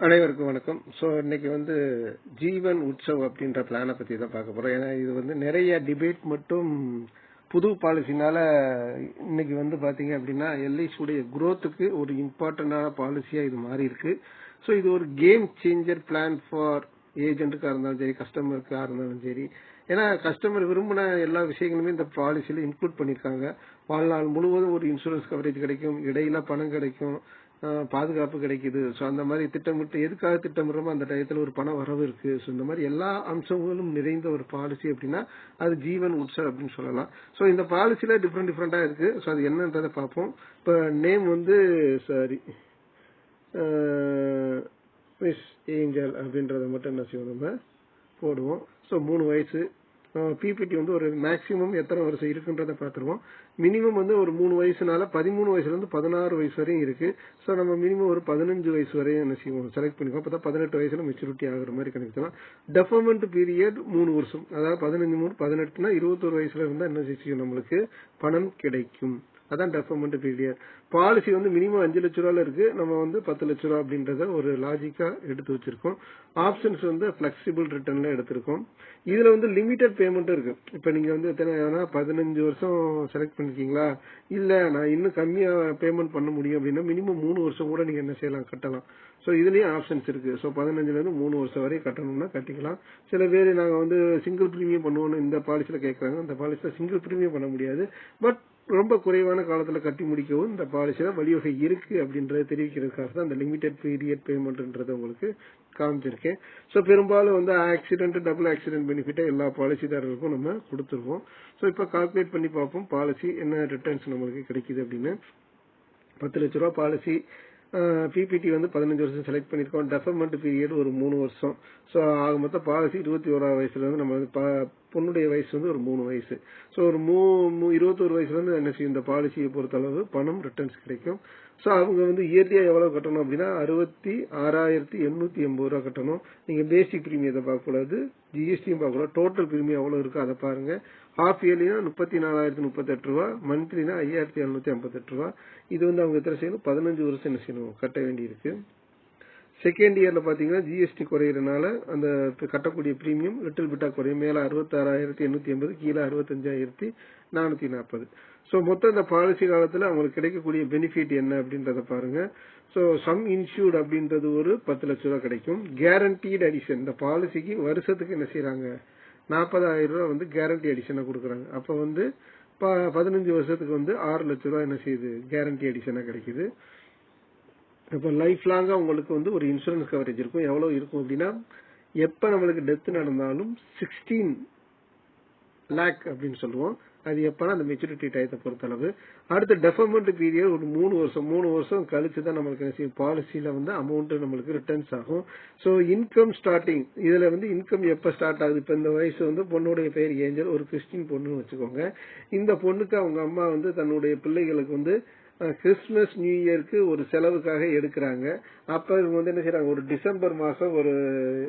அனைவருக்கும் வணக்கம். ஸோ இன்னைக்கு வந்து ஜீவன் உற்சவ் அப்படின்ற பிளானை பற்றி தான் பார்க்க போகிறோம் ஏன்னா இது வந்து நிறைய டிபேட் மட்டும் புது பாலிசினால இன்னைக்கு வந்து பார்த்தீங்க அப்படின்னா எல்ஐசியுடைய குரோத்துக்கு ஒரு இம்பார்ட்டண்டான பாலிசியாக இது மாறி இருக்கு ஸோ இது ஒரு கேம் சேஞ்சர் பிளான் ஃபார் ஏஜென்ட்டுக்காக இருந்தாலும் சரி கஸ்டமருக்காக இருந்தாலும் சரி. ஏன்னா கஸ்டமர் விரும்பின எல்லா விஷயங்களுமே இந்த பாலிசியில் இன்க்ளூட் பண்ணியிருக்காங்க. வாழ்நாள் முழுவதும் ஒரு இன்சூரன்ஸ் கவரேஜ் கிடைக்கும் இடையில பணம் கிடைக்கும். பாதுகாப்பு கிடைக்குது. ஸோ அந்த மாதிரி திட்டமிட்டு எதுக்காக திட்டமிடுறோமோ அந்த டயத்தில் ஒரு பண வரவு இருக்கு. ஸோ இந்த மாதிரி எல்லா அம்சங்களும் நிறைந்த ஒரு பாலிசி அப்படின்னா அது ஜீவன் உற்சவ் அப்படின்னு சொல்லலாம். ஸோ இந்த பாலிசியில டிஃப்ரெண்ட் டிஃப்ரெண்டா இருக்கு. ஸோ அது என்னன்றதை பார்ப்போம். இப்போ நேம் வந்து சாரி மிஸ் ஏஞ்சல் அப்படின்றத மட்டும் என்ன செய்வோம் நம்ம? போடுவோம். ஸோ மூணு வயசு. பிபிடி வந்து ஒரு மேக்சிமம் எத்தனை வருஷம் இருக்குன்றத பார்த்துருவோம். மினிமம் வந்து ஒரு மூணு வயசுனால பதிமூணு வயசுலேருந்து பதினாறு வயசு வரையும் இருக்கு. ஸோ நம்ம மினிமம் ஒரு பதினஞ்சு வயசு வரையும் என்ன செய்வோம்? செலக்ட் பண்ணிக்கோம் அப்போ பதினெட்டு வயசுல மெச்சூரிட்டி ஆகிற மாதிரி கணக்குலாம் டெஃபர்மெண்ட் பீரியட் மூணு வருஷம். அதாவது பதினஞ்சு மூணு பதினெட்டுனா இருபத்தொரு வயசுல இருந்தால் என்ன செய்யும் நம்மளுக்கு? பணம் கிடைக்கும். அதான் டெஃபர்மெண்ட் பீரியட் பாலிசி வந்து மினிமம் அஞ்சு லட்ச ரூபால இருக்கு. நம்ம வந்து பத்து லட்ச ரூபா அப்படின்றத ஒரு லாஜிக்கா எடுத்து வச்சிருக்கோம். ஆப்ஷன்ஸ் வந்து பிளெக்சிபிள் ரிட்டர்ன்ல எடுத்திருக்கோம். இதுல வந்து லிமிடெட் பேமெண்ட்டும் இருக்கு. இப்ப நீங்க வந்து எத்தனை பதினஞ்சு வருஷம் செலக்ட் பண்ணிருக்கீங்களா? இல்ல நான் இன்னும் கம்மியா பேமெண்ட் பண்ண முடியும் அப்படின்னா மினிமம் மூணு வருஷம் கூட நீங்க என்ன செய்யலாம் கட்டலாம். ஸோ இதுலயும் ஆப்ஷன்ஸ் இருக்கு. ஸோ பதினஞ்சுல இருந்து மூணு வருஷம் வரை கட்டணும்னா கட்டிக்கலாம். சில பேர் நாங்க வந்து சிங்கிள் ப்ரீமியம் பண்ணுவோம்னு இந்த பாலிசியில கேட்கறாங்க அந்த பாலிசியில சிங்கிள் ப்ரீமியம் பண்ண முடியாது. பட் ரொம்ப குறைவான காலத்துல கட்டி முடிக்கவும் இந்த பாலிசியில வழிவகை இருக்கு அப்படின்றத தெரிவிக்கிறதுக்காக தான் அந்த லிமிடெட் பீரியட் பேமெண்ட்ன்றது உங்களுக்கு காமிச்சிருக்கேன் ஸோ பெரும்பாலும் வந்து ஆக்சிடென்ட் டபுள் ஆக்சிடென்ட் பெனிஃபிட்டை எல்லா பாலிசிதாரர்களுக்கும் நம்ம கொடுத்துருவோம் ஸோ இப்போ கால்குலேட் பண்ணி பார்ப்போம். பாலிசி என்ன ரிட்டர்ன்ஸ் நம்மளுக்கு கிடைக்குது அப்படின்னு. பத்து லட்ச ரூபா பாலிசி பிபிடி வந்து பதினஞ்சு வருஷம் செலக்ட் பண்ணியிருக்கோம். டெஃபர்மெண்ட் பீரியட் ஒரு மூணு வருஷம். ஸோ ஆக மொத்தம் பாலிசி இருபத்தி ஓராவது வயசுலேருந்து நம்ம வந்து பொண்ணுடைய வயசு வந்து ஒரு மூணு வயசு. ஸோ ஒரு மூ இருபத்தோரு வயசுலேருந்து என்ன செய்யும்? இந்த பாலிசியை பொறுத்தளவு பணம் ரிட்டர்ன்ஸ் கிடைக்கும். ஸோ அவங்க வந்து இயர்லியாக எவ்வளோ கட்டணும் அப்படின்னா அறுபத்தி ஆறாயிரத்தி எண்ணூத்தி எண்பது ரூபா கட்டணும். நீங்கள் பேசிக் பிரீமியத்தை பார்க்கக்கூடாது ஜிஎஸ்டியும் பார்க்கக்கூடாது டோட்டல் பிரீமியம் எவ்வளோ இருக்கோ அதை பாருங்க. ஹாஃப் இயர்லினா முப்பத்தி நாலாயிரத்தி முப்பத்தெட்டு ரூபா. மந்த்லினா ஐயாயிரத்தி எழுநூத்தி ஐம்பத்தெட்டு ரூபா. இது வந்து அவங்க எத்தனை செய்யணும்? பதினஞ்சு வருஷம் என்ன செய்யணும்? கட்ட வேண்டியிருக்கு. செகண்ட் இயரில் பார்த்தீங்கன்னா ஜிஎஸ்டி குறையிறனால அந்த கட்டக்கூடிய பிரீமியம் லிட்டில் பிட்டா குறையும். மேலே அறுபத்தாறாயிரத்தி எண்ணூற்றி எண்பது கீழே அறுபத்தஞ்சாயிரத்தி நானூற்றி நாற்பது. ஸோ மொத்தம் இந்த பாலிசி காலத்தில் அவங்களுக்கு கிடைக்கக்கூடிய பெனிஃபிட் என்ன அப்படின்றத பாருங்க. ஸோ சம் இன்சூர்ட் அப்படின்றது ஒரு பத்து லட்ச ரூபா கிடைக்கும். கேரண்டீடு அடிஷன் இந்த பாலிசிக்கு வருஷத்துக்கு என்ன செய்யறாங்க நாற்பதாயிரம் ரூபா வந்து கேரண்டி அடிஷனை கொடுக்குறாங்க. அப்போ வந்து ப- பதினஞ்சு வருஷத்துக்கு வந்து ஆறு லட்ச ரூபா என்ன செய்யுது? கேரண்டி அடிஷனா கிடைக்குது. இப்போ லைஃப் லாங்கா உங்களுக்கு வந்து ஒரு இன்சூரன்ஸ் கவரேஜ் இருக்கும். எவ்வளவு இருக்கும் அப்படின்னா எப்ப நம்மளுக்கு டெத் நடந்தாலும் சிக்ஸ்டீன் லேக் அப்படின்னு சொல்லுவோம். அது எப்பனா அந்த மெச்சூரிட்டி டயத்தை பொறுத்தளவு. அடுத்த டெஃபர்மெண்ட் பீரியட் ஒரு மூணு வருஷம் மூணு வருஷம் கழிச்சு தான் நம்மளுக்கு என்ன செய்யும்? பாலிசியில வந்து அமௌண்ட் நம்மளுக்கு ரிட்டர்ன்ஸ் ஆகும். ஸோ இன்கம் ஸ்டார்டிங் இதுல வந்து இன்கம் எப்ப ஸ்டார்ட் ஆகுது? இப்ப இந்த வயசு வந்து பொண்ணுடைய பேர் ஏஞ்சல் ஒரு கிறிஸ்டின் பொண்ணுன்னு வச்சுக்கோங்க. இந்த பொண்ணுக்கு அவங்க அம்மா வந்து தன்னுடைய பிள்ளைகளுக்கு வந்து கிறிஸ்மஸ் நியூ இயருக்கு ஒரு செலவுக்காக எடுக்கிறாங்க. அப்ப இவங்க வந்து என்ன செய்யறாங்க ஒரு டிசம்பர் மாசம் ஒரு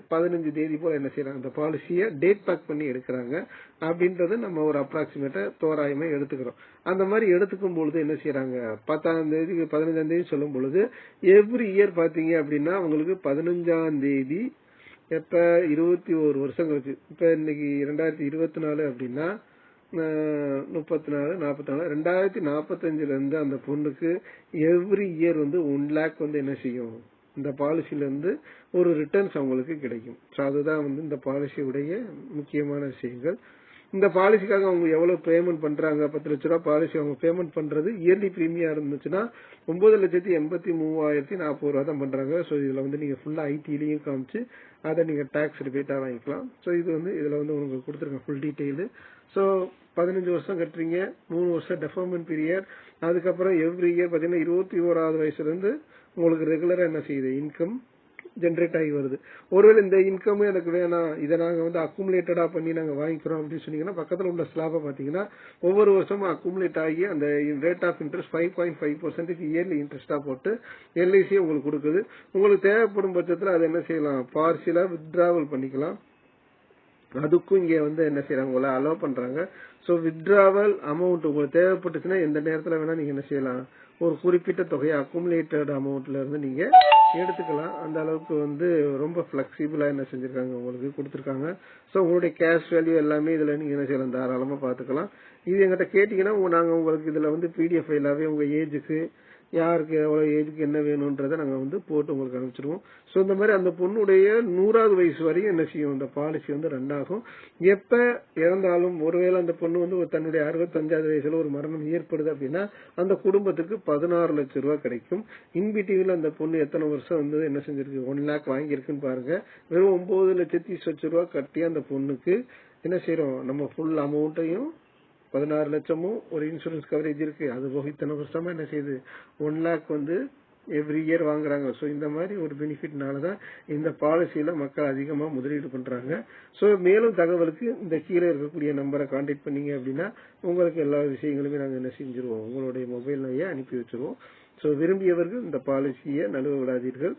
பதினஞ்சு தேதி போல என்ன செய்யறாங்க அந்த பாலிசியை டேட் பேக் பண்ணி எடுக்கிறாங்க. அப்படின்றத நம்ம ஒரு அப்ராக்சிமேட்டா தோராயமா எடுத்துக்கிறோம். அந்த மாதிரி எடுத்துக்கும் பொழுது என்ன செய்யறாங்க பத்தாம் தேதி பதினஞ்சாம் தேதி சொல்லும் பொழுது எவ்ரி இயர் பாத்தீங்க அப்படின்னா உங்களுக்கு பதினஞ்சாம் தேதி எப்ப இருபத்தி ஒரு வருஷம் கழிச்சு இப்ப இன்னைக்கு ரெண்டாயிரத்தி இருபத்தி நாலு அப்படின்னா முப்பத்தி நாலு நாற்பத்தி நாலு ரெண்டாயிரத்தி நாற்பத்தஞ்சிலேருந்து அந்த பொண்ணுக்கு எவ்ரி இயர் வந்து ஒன் லேக் வந்து என்ன செய்யும்? இந்த பாலிசிலேருந்து ஒரு ரிட்டர்ன்ஸ் அவங்களுக்கு கிடைக்கும். ஸோ அதுதான் வந்து இந்த பாலிசியுடைய முக்கியமான விஷயங்கள். இந்த பாலிசிக்காக அவங்க எவ்வளவு பேமெண்ட் பண்றாங்க? பத்து லட்ச ரூபா பாலிசி அவங்க பேமெண்ட் பண்றது இயர்லி பிரீமியா இருந்துச்சுன்னா ஒன்பது லட்சத்தி எண்பத்தி மூவாயிரத்தி நாற்பது ரூபா தான் பண்றாங்க. ஸோ இதுல வந்து நீங்க ஃபுல்லா ஐடிலையும் காமிச்சு அதை நீங்க டாக்ஸ் ரிபேட்டா வாங்கிக்கலாம். ஸோ இது வந்து இதுல வந்து உங்களுக்கு கொடுத்துருக்கேன் ஃபுல் டீட்டெயில் ஸோ பதினஞ்சு வருஷம் கட்டுறீங்க மூணு வருஷம் டெஃபர்மெண்ட் பீரியட் அதுக்கப்புறம் எவ்ரி இயர் பார்த்தீங்கன்னா இருபத்தி ஓராவது வயசுலேருந்து உங்களுக்கு ரெகுலராக என்ன செய்யுது? இன்கம் ஜென்ரேட் ஆகி வருது. ஒருவேளை இந்த இன்கம் எனக்கு வேணாம் இதை நாங்கள் வந்து அக்குமுலேட்டடாக பண்ணி நாங்கள் வாங்கிக்கிறோம் அப்படின்னு சொன்னீங்கன்னா பக்கத்தில் உள்ள ஸ்லாபை பார்த்தீங்கன்னா ஒவ்வொரு வருஷமும் அக்குமுலேட் ஆகி அந்த rate of interest five point five percentage yearly இன்ட்ரெஸ்டா போட்டு எல்ஐசி உங்களுக்கு கொடுக்குது. உங்களுக்கு தேவைப்படும் பட்சத்தில் அதை என்ன செய்யலாம்? பார்சியலாக வித்ராவல் பண்ணிக்கலாம். அதுக்கும் இங்கே வந்து என்ன செய்யறாங்க உங்களை அலோவ் பண்றாங்க. ஸோ வித்ட்ராவல் அமௌண்ட் உங்களுக்கு தேவைப்பட்டுச்சுன்னா எந்த நேரத்தில் வேணால் நீங்கள் என்ன செய்யலாம்? ஒரு குறிப்பிட்ட தொகையை அக்குமுலேட்டட் அமௌண்ட்ல இருந்து நீங்கள் எடுத்துக்கலாம். அந்த அளவுக்கு வந்து ரொம்ப ஃப்ளெக்சிபிளாக என்ன செஞ்சுருக்காங்க? உங்களுக்கு கொடுத்துருக்காங்க. ஸோ உங்களுடைய கேஷ் வேல்யூ எல்லாமே இதில் நீங்கள் என்ன செய்யலாம்? தாராளமாக பார்த்துக்கலாம். இது எங்கிட்ட கேட்டிங்கன்னா நாங்கள் உங்களுக்கு இதில் வந்து பிடிஎஃப் ஃபைலாகவே உங்கள் ஏஜுக்கு யாருக்கு எவ்வளவு ஏஜுக்கு என்ன வேணும்ன்றதை நாங்கள் வந்து போட்டு உங்களுக்கு அனுப்பிச்சிருவோம் ஸோ இந்த மாதிரி அந்த பொண்ணுடைய நூறாவது வயசு வரையும் என்ன செய்யும்? இந்த பாலிசி வந்து ரெண்டாகும் எப்போ இறந்தாலும் ஒருவேளை அந்த பொண்ணு வந்து ஒரு தன்னுடைய அறுபத்தஞ்சாவது வயசுல ஒரு மரணம் ஏற்படுது அப்படின்னா அந்த குடும்பத்துக்கு பதினாறு லட்சம் ரூபாய் கிடைக்கும். இன்பிடிவில் அந்த பொண்ணு எத்தனை வருஷம் வந்து என்ன செஞ்சிருக்கு? ஒன் லேக் வாங்கியிருக்குன்னு பாருங்க. வெறும் ஒன்பது லட்சத்தி லட்சம் ரூபாய் கட்டி அந்த பொண்ணுக்கு என்ன செய்யறோம் நம்ம ஃபுல் அமௌண்ட்டையும் பதினாறு லட்சமும் ஒரு இன்சூரன்ஸ் கவரேஜ் இருக்கு. அது போக இத்தனை வருஷமா என்ன செய்யுது? ஒன் லேக் வந்து எவ்ரி இயர் வாங்குறாங்க. ஸோ இந்த மாதிரி ஒரு பெனிஃபிட்னால தான் இந்த பாலிசியில மக்கள் அதிகமாக முதலீடு பண்றாங்க. ஸோ மேலும் தகவலுக்கு இந்த கீழே இருக்கக்கூடிய நம்பரை கான்டாக்ட் பண்ணீங்க அப்படின்னா உங்களுக்கு எல்லா விஷயங்களுமே நாங்கள் என்ன செஞ்சிருவோம்? உங்களுடைய மொபைல் மொபைல்லையே அனுப்பி வச்சிருவோம். ஸோ விரும்பியவர்கள் இந்த பாலிசியை நழுவ விடாதீர்கள்.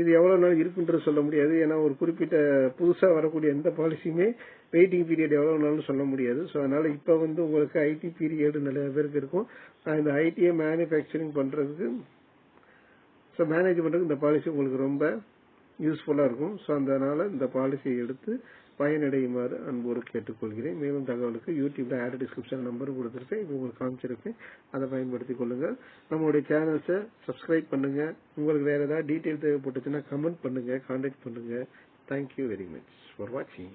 இது எவ்வளவு நாள் இருக்குன்றது சொல்ல முடியாது. ஏன்னா ஒரு குறிப்பிட்ட புதுசா வரக்கூடிய எந்த பாலிசியுமே வெயிட்டிங் பீரியட் எவ்வளவு நாள்னு சொல்ல முடியாது. ஸோ அதனால இப்ப வந்து உங்களுக்கு ஐடி பீரியட் நிறைய பேருக்கு இருக்கும். இந்த ஐடியை மேனுஃபேக்சரிங் பண்றதுக்கு ஸோ மேனேஜ் பண்றதுக்கு இந்த பாலிசி உங்களுக்கு ரொம்ப யூஸ்ஃபுல்லா இருக்கும். ஸோ அதனால இந்த பாலிசியை எடுத்து பயனடையுமாறு அன்போடு கேட்டுக்கொள்கிறேன். மேலும் தகவலுக்கு யூடியூப்ல ஆட் டிஸ்கிரிப்ஷன் நம்பர் கொடுத்துருக்கேன். இப்போ உங்களுக்கு காமிச்சிருக்கேன். அதை பயன்படுத்திக் கொள்ளுங்கள். நம்மளுடைய சேனல்ஸை சப்ஸ்கிரைப் பண்ணுங்க. உங்களுக்கு வேற ஏதாவது டீட்டெயில் தேவைப்பட்டுச்சுன்னா கமெண்ட் பண்ணுங்க கான்டாக்ட் பண்ணுங்க. தேங்க்யூ வெரி மச் ஃபார் வாட்சிங்